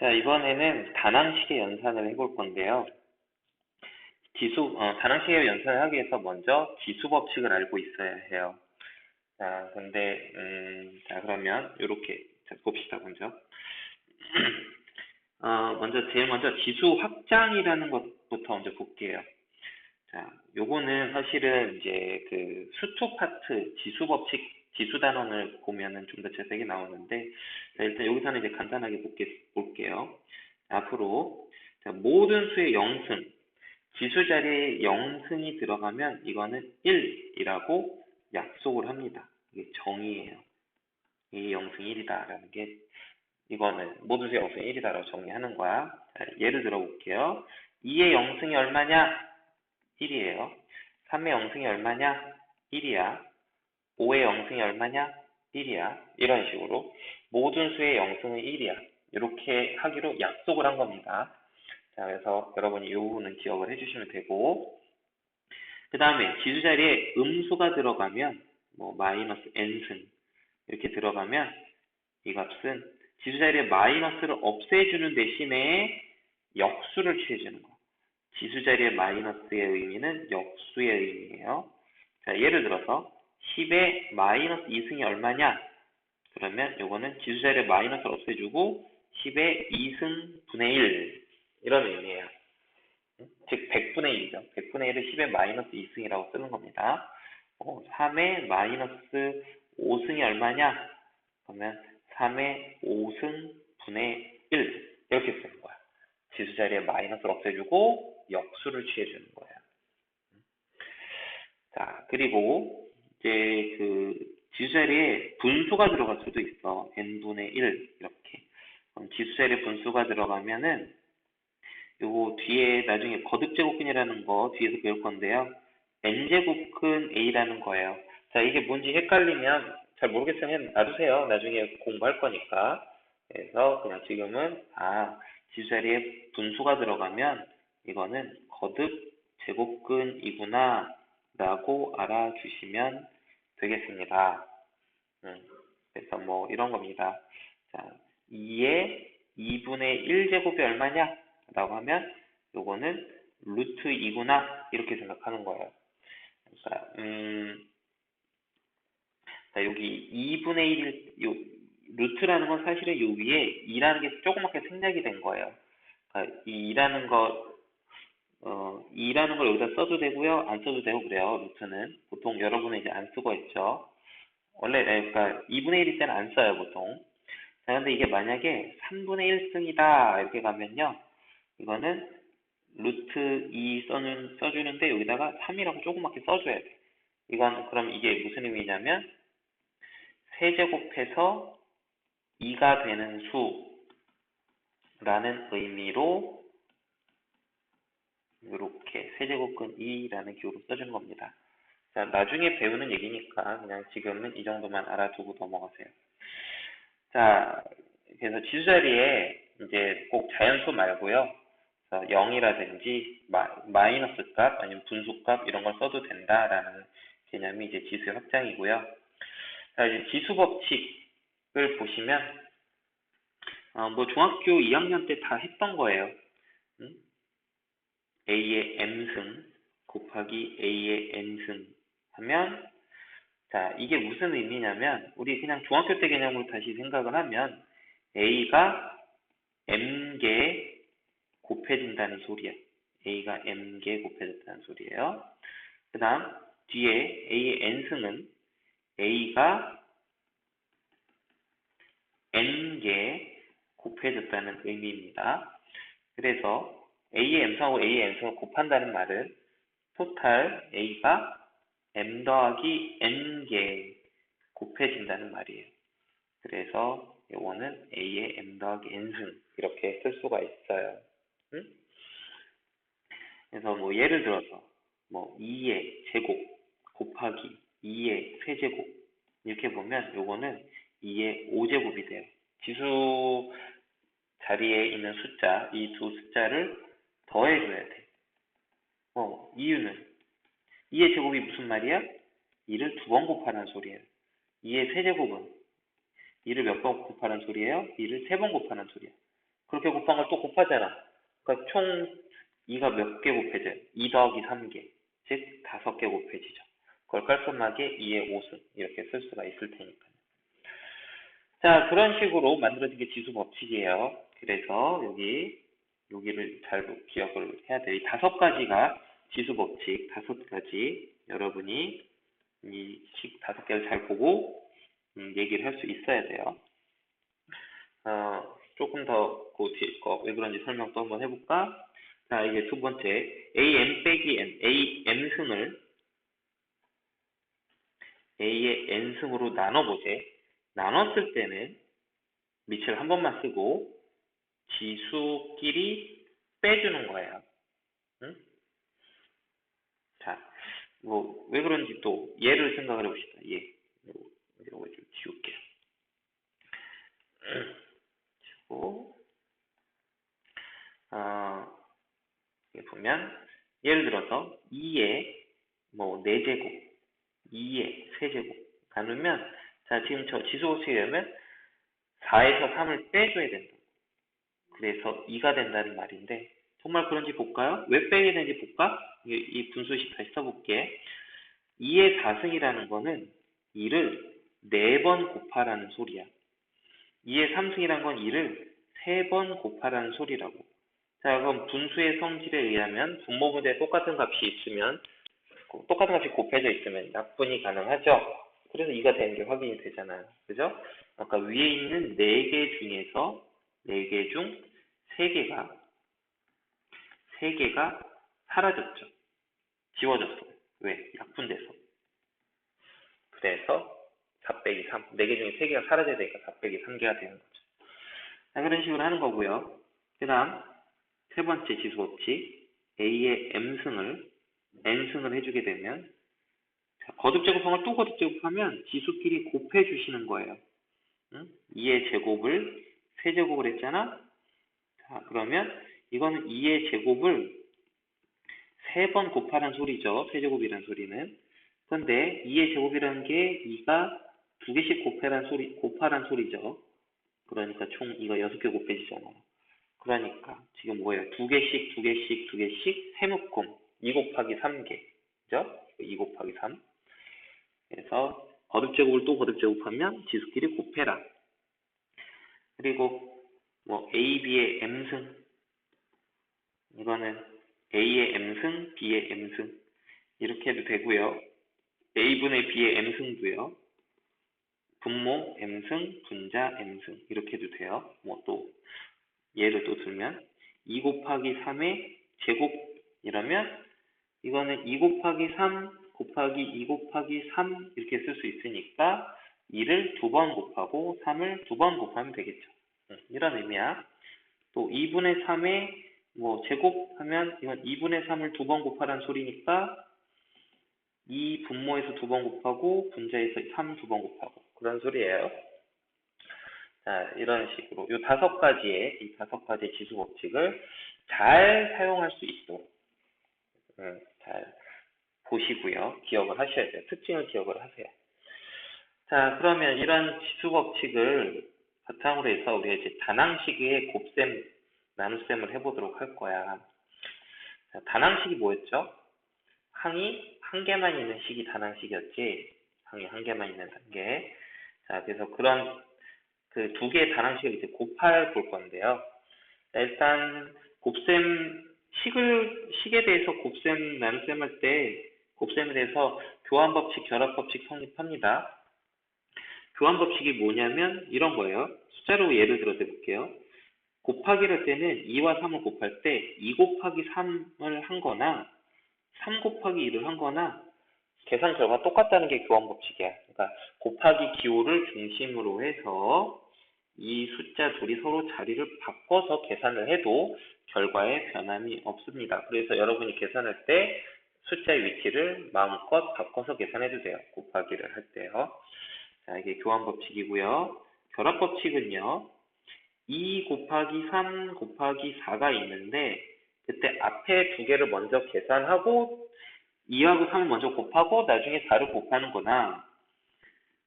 자, 이번에는 다낭식의 연산을 해볼 건데요. 지수, 어, 다낭식의 연산을 하기 위해서 먼저 지수 법칙을 알고 있어야 해요. 자, 근데, 음, 자, 그러면, 요렇게, 자, 봅시다, 먼저. 어, 먼저, 제일 먼저 지수 확장이라는 것부터 먼저 볼게요. 자, 요거는 사실은 이제 그 수투 파트 지수 법칙, 지수 단원을 보면은 좀 더 자세하게 나오는데, 자, 일단 여기서는 이제 간단하게 볼게, 볼게 요. 앞으로, 자, 모든 수의 영승, 지수 자리에 영승이 들어가면 이거는 1이라고 약속을 합니다. 이게 정의예요. 이 영승 1이다라는 게 이거는 모든 수의 영승 1이다라고 정의하는 거야. 자, 예를 들어 볼게요. 2의 영승이 얼마냐? 1이에요. 3의 영승이 얼마냐? 1이야. 5의 영승이 얼마냐? 1이야. 이런 식으로 모든 수의 영승은 1이야. 이렇게 하기로 약속을 한 겁니다. 자, 그래서 여러분이 이 부분은 기억을 해주시면 되고 그 다음에 지수 자리에 음수가 들어가면 뭐 마이너스 n승 이렇게 들어가면 이 값은 지수 자리에 마이너스를 없애주는 대신에 역수를 취해주는 거. 지수 자리에 마이너스의 의미는 역수의 의미예요. 자, 예를 들어서 10의 마이너스 2승이 얼마냐? 그러면 이거는 지수 자리에 마이너스를 없애주고 10의 2승 분의 1 이런 의미예요. 즉 100분의 1이죠. 100분의 1을 10의 마이너스 2승이라고 쓰는 겁니다. 어, 3의 마이너스 5승이 얼마냐? 그러면 3의 5승 분의 1 이렇게 쓰는 거야. 지수 자리에 마이너스를 없애주고 역수를 취해주는 거예요. 자 그리고 이제 그 지수 자리에 분수가 들어갈 수도 있어. n분의 1 이렇게. 그럼 지수 자리에 분수가 들어가면은 요거 뒤에 나중에 거듭제곱근이라는 거 뒤에서 배울 건데요. n제곱근 a라는 거예요. 자, 이게 뭔지 헷갈리면 잘 모르겠으면 놔두세요. 나중에 공부할 거니까. 그래서 그냥 지금은 아, 지수자리에 분수가 들어가면 이거는 거듭 제곱근이구나 라고 알아주시면 되겠습니다. 음, 그래서 뭐 이런 겁니다. 자, 2의 2분의 1제곱이 얼마냐? 라고 하면 요거는 루트 2구나 이렇게 생각하는 거예요. 그러니까 음, 자 여기 2분의 1 요, 루트라는 건 사실은 요 위에 2라는 게 조그맣게 생략이 된 거예요. 그러니까 이 2라는 거 어, 2라는 걸 여기다 써도 되고요. 안 써도 되고 그래요. 루트는. 보통 여러분은 이제 안 쓰고 있죠. 원래 그러니까 2분의 1일 때는 안 써요, 보통. 자, 근데 이게 만약에 3분의 1승이다 이렇게 가면요. 이거는 루트 2 써는, 써주는데 여기다가 3이라고 조그맣게 써줘야 돼. 이건 그럼 이게 무슨 의미냐면 세제곱해서 2가 되는 수라는 의미로 이렇게 세제곱근 2라는 기호로 써주는 겁니다. 자, 나중에 배우는 얘기니까 그냥 지금은 이 정도만 알아두고 넘어가세요. 자, 그래서 지수 자리에 이제 꼭 자연수 말고요. 0이라든지 마 이너스 값 아니면 분수 값 이런 걸 써도 된다라는 개념이 이제 지수의 확장이고요. 자, 이제 지수 법칙을 보시면 어, 뭐 중학교 2학년 때 다 했던 거예요. 음? A의 m승 곱하기 a의 n승 하면 자 이게 무슨 의미냐면 우리 그냥 중학교 때 개념으로 다시 생각을 하면 a가 m개 곱해진다는 소리야. a가 m개 곱해졌다는 소리예요. 그 다음 뒤에 a의 n승은 a가 n개 곱해졌다는 의미입니다. 그래서 a의 m승하고 a의 n승을 곱한다는 말은 토탈 a가 m 더하기 n개 곱해진다는 말이에요. 그래서 이거는 a의 m 더하기 n승 이렇게 쓸 수가 있어요. 응? 그래서 뭐 예를 들어서 뭐 2의 제곱 곱하기 2의 세제곱 이렇게 보면 요거는 2의 5제곱이 돼요. 지수 자리에 있는 숫자 이 두 숫자를 더해줘야 돼. 어, 이유는 2의 제곱이 무슨 말이야? 2를 두 번 곱하는 소리예요. 2의 세제곱은 2를 몇 번 곱하는 소리예요? 2를 세 번 곱하는 소리야. 그렇게 곱한 걸 또 곱하잖아. 그러니까 총 2가 몇 개 곱해져요? 2 더하기 3개. 즉, 5개 곱해지죠. 그걸 깔끔하게 2의 5승 이렇게 쓸 수가 있을 테니까요. 자, 그런 식으로 만들어진 게 지수 법칙이에요. 그래서 여기, 여기를 잘 기억을 해야 돼요. 이 다섯 가지가 지수 법칙, 다섯 가지. 여러분이 이 식 다섯 개를 잘 보고 음, 얘기를 할 수 있어야 돼요. 어, 조금 더그 뒤에 거왜 그런지 설명 또 한번 해볼까? 자, 이게 두 번째 am 빼기 n, a m 승을 a의 n승으로 나눠보세. 나눴을 때는 밑을 한 번만 쓰고 지수끼리 빼주는 거예요. 응? 자, 뭐 왜 그런지 또 예를 생각을 해봅시다. 예, 이거 좀 지울게요. 지우고 어, 여기 보면 예를 들어서 2의 뭐 4제곱, 2의 세제곱 나누면 자 지금 저 지수법칙이라면 4에서 3을 빼줘야 된다. 그래서 2가 된다는 말인데 정말 그런지 볼까요? 왜 빼야 되는지 볼까? 이, 이 분수식 다시 써볼게. 2의 4승이라는 거는 2를 4번 곱하라는 소리야. 2의 3승이라는 건 2를 3번 곱하라는 소리라고. 자, 그럼 분수의 성질에 의하면 분모분에 똑같은 값이 있으면 똑같은 값이 곱해져 있으면 약분이 가능하죠. 그래서 2가 되는 게 확인이 되잖아요. 그죠? 아까 위에 있는 4개 중에서 4개 중 3개가 3개가 사라졌죠. 지워졌어. 왜? 약분돼서. 그래서 4 빼기 3. 4개 중에 3개가 사라져야 되니까 4 빼기 3개가 되는 거죠. 자, 그런 식으로 하는 거고요. 그 다음 세 번째 지수 법칙 A의 M승을 N승을 해주게 되면 자, 거듭 제곱하면 또 거듭 제곱하면 지수끼리 곱해 주시는 거예요. 응? 2의 제곱을 세제곱을 했잖아. 자, 그러면 이거는 2의 제곱을 세번 곱하는 소리죠. 세제곱이라는 소리는. 그런데 2의 제곱이라는 게 2가 두 개씩 곱하란 소리, 곱하란 소리죠. 그러니까 총 이거 6개 곱해지잖아요. 그러니까 지금 뭐예요? 두 개씩, 두 개씩, 두 개씩 세묶음 2 곱하기 3개. 그죠? 2 곱하기 3. 그래서 거듭 제곱을 또 거듭 제곱하면 지수끼리 곱해라. 그리고 뭐 A, B의 M승 이거는 A의 M승, B의 M승 이렇게 해도 되고요. A분의 B의 M승도요. 분모 M승, 분자 M승 이렇게 해도 돼요. 뭐 또 예를 또 들면 2 곱하기 3의 제곱 이러면 이거는 2 곱하기 3 곱하기 2 곱하기 3 이렇게 쓸 수 있으니까 2를 두 번 곱하고 3을 두 번 곱하면 되겠죠. 이런 의미야. 또 2분의 3의 뭐 제곱하면 이건 2분의 3을 두 번 곱하라는 소리니까 2 분모에서 두 번 곱하고 분자에서 3 두 번 곱하고 그런 소리예요. 자, 이런 식으로 이 다섯 가지의 이 다섯 가지의 지수 법칙을 잘 사용할 수 있도록 음, 잘 보시고요. 기억을 하셔야 돼요. 특징을 기억을 하세요. 자, 그러면 이런 지수 법칙을 바탕으로 해서 우리가 이제 다낭식의 곱셈, 나눗셈을 해보도록 할 거야. 자, 다낭식이 뭐였죠? 항이 한 개만 있는 식이 다낭식이었지. 항이 한 개만 있는 단계. 자, 그래서 그런 그 두 개의 다낭식을 이제 곱할 볼 건데요. 자, 일단 곱셈 식을 식에 대해서 곱셈 나눗셈 할 때 곱셈에 대해서 교환 법칙, 결합 법칙 성립합니다. 교환 법칙이 뭐냐면 이런 거예요. 숫자로 예를 들어 볼게요. 곱하기를 할 때는 2와 3을 곱할 때 2 곱하기 3을 한 거나 3 곱하기 2를 한 거나 계산 결과가 똑같다는 게 교환 법칙이야. 그러니까 곱하기 기호를 중심으로 해서 이 숫자 둘이 서로 자리를 바꿔서 계산을 해도 결과에 변함이 없습니다. 그래서 여러분이 계산할 때 숫자의 위치를 마음껏 바꿔서 계산해도 돼요. 곱하기를 할 때요. 자, 이게 교환 법칙이고요. 결합 법칙은요. 2 곱하기 3 곱하기 4가 있는데 그때 앞에 두 개를 먼저 계산하고 2하고 3을 먼저 곱하고 나중에 4를 곱하는 거나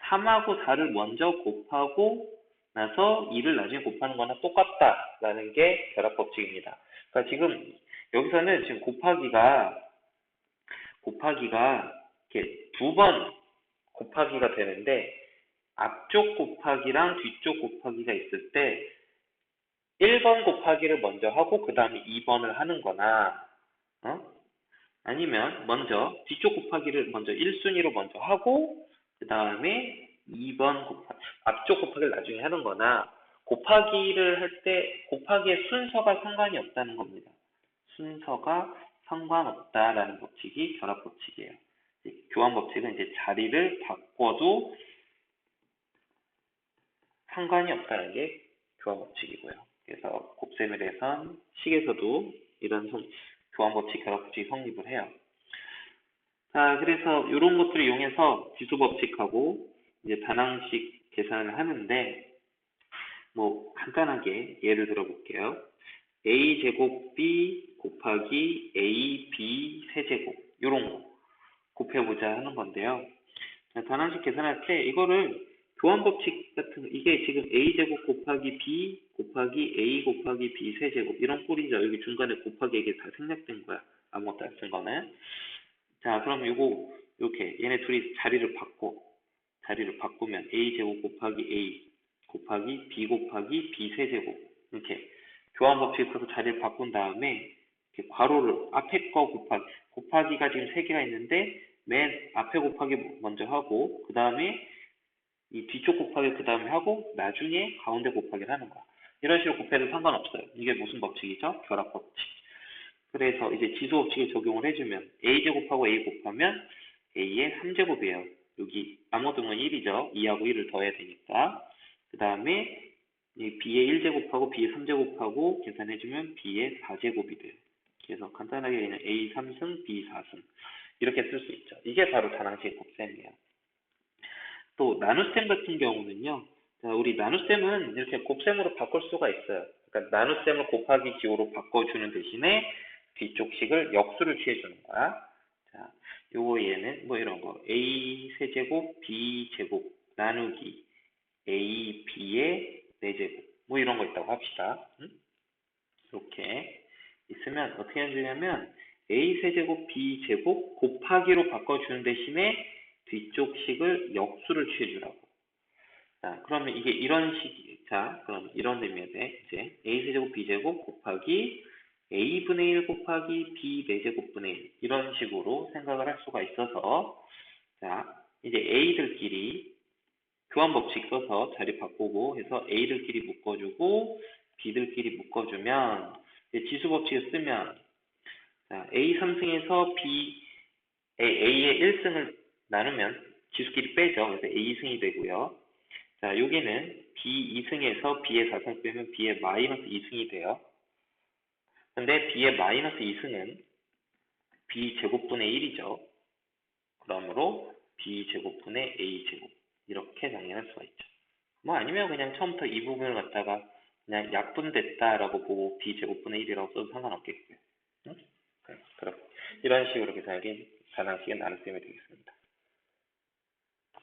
3하고 4를 먼저 곱하고 나서 2를 나중에 곱하는 거나 똑같다라는 게 결합 법칙입니다. 그러니까 지금 여기서는 지금 곱하기가 곱하기가 이렇게 두 번 곱하기가 되는데 앞쪽 곱하기랑 뒤쪽 곱하기가 있을 때 1번 곱하기를 먼저 하고 그 다음에 2번을 하는 거나 어? 아니면 먼저 뒤쪽 곱하기를 먼저 1순위로 먼저 하고 그 다음에 2번 곱하 앞쪽 곱하기를 나중에 하는 거나 곱하기를 할 때 곱하기의 순서가 상관이 없다는 겁니다. 순서가 상관없다라는 법칙이 결합 법칙이에요. 교환 법칙은 이제 자리를 바꿔도 상관이 없다는 게 교환 법칙이고요. 그래서 곱셈에 대해선 식에서도 이런 성, 교환 법칙, 결합 법칙이 성립을 해요. 자, 그래서 이런 것들을 이용해서 지수 법칙하고 이제 반항식 계산을 하는데 뭐 간단하게 예를 들어 볼게요. a 제곱 b 곱하기 a b 세제곱 이런 거 곱해보자 하는 건데요. 자, 반항식 계산할 때 이거를 교환 법칙 같은 거, 이게 지금 a 제곱 곱하기 b 곱하기 a 곱하기 b 세 제곱 이런 꼴이죠. 여기 중간에 곱하기 이게 다 생략된 거야. 아무것도 안 쓴 거는. 자, 그럼 요거 이렇게 얘네 둘이 자리를 바꿔 자리를 바꾸면 a 제곱 곱하기 a 곱하기 b 곱하기 b 세 제곱 이렇게 교환 법칙 써서 자리를 바꾼 다음에 이렇게 괄호를 앞에 거 곱하기 곱하기가 지금 세 개가 있는데 맨 앞에 곱하기 먼저 하고 그 다음에 이 뒤쪽 곱하기 그 다음에 하고 나중에 가운데 곱하기를 하는 거야. 이런 식으로 곱해도 상관없어요. 이게 무슨 법칙이죠? 결합 법칙. 그래서 이제 지수 법칙에 적용을 해주면 a제곱하고 a 곱하면 a의 3제곱이에요. 여기 아무등은 1이죠. 2하고 1을 더해야 되니까. 그 다음에 b의 1제곱하고 b의 3제곱하고 계산해주면 b의 4제곱이 돼요. 그래서 간단하게 그냥 a 3승, b 4승 이렇게 쓸 수 있죠. 이게 바로 다항식 곱셈이에요. 또 나눗셈 같은 경우는요. 자, 우리 나눗셈은 이렇게 곱셈으로 바꿀 수가 있어요. 그러니까 나눗셈을 곱하기 기호로 바꿔주는 대신에 뒤쪽식을 역수를 취해주는 거야. 자, 요거 얘는 뭐 이런 거 a 세제곱 b 제곱 나누기 a b의 4제곱 뭐 이런 거 있다고 합시다. 응? 이렇게 있으면 어떻게 해주냐면 a 세제곱 b 제곱 곱하기로 바꿔주는 대신에 뒤쪽 식을 역수를 취해주라고. 자, 그러면 이게 이런 식, 자, 그럼 이런 의미에 돼. 이제 a 세제곱 b 제곱 곱하기 a분의 1 곱하기 b 4제곱분의 1 이런 식으로 생각을 할 수가 있어서 자, 이제 a들끼리 교환 법칙 써서 자리 바꾸고 해서 a들끼리 묶어주고 b들끼리 묶어주면 지수 법칙을 쓰면 자, a 3승에서 b a의 1승을 나누면 지수끼리 빼죠. 그래서 a 2승이 되고요. 자, 여기는 b 2승에서 b의 4승 빼면 b의 마이너스 2승이 돼요. 근데 b의 마이너스 2승은 b 제곱분의 1이죠. 그러므로 b 제곱분의 a 제곱 이렇게 정리할 수가 있죠. 뭐 아니면 그냥 처음부터 이 부분을 갖다가 그냥 약분됐다라고 보고 b 제곱분의 1이라고 써도 상관없겠고요. 응? 그럼 이런 식으로 계산하기 반항식의 나눗셈이 되겠습니다.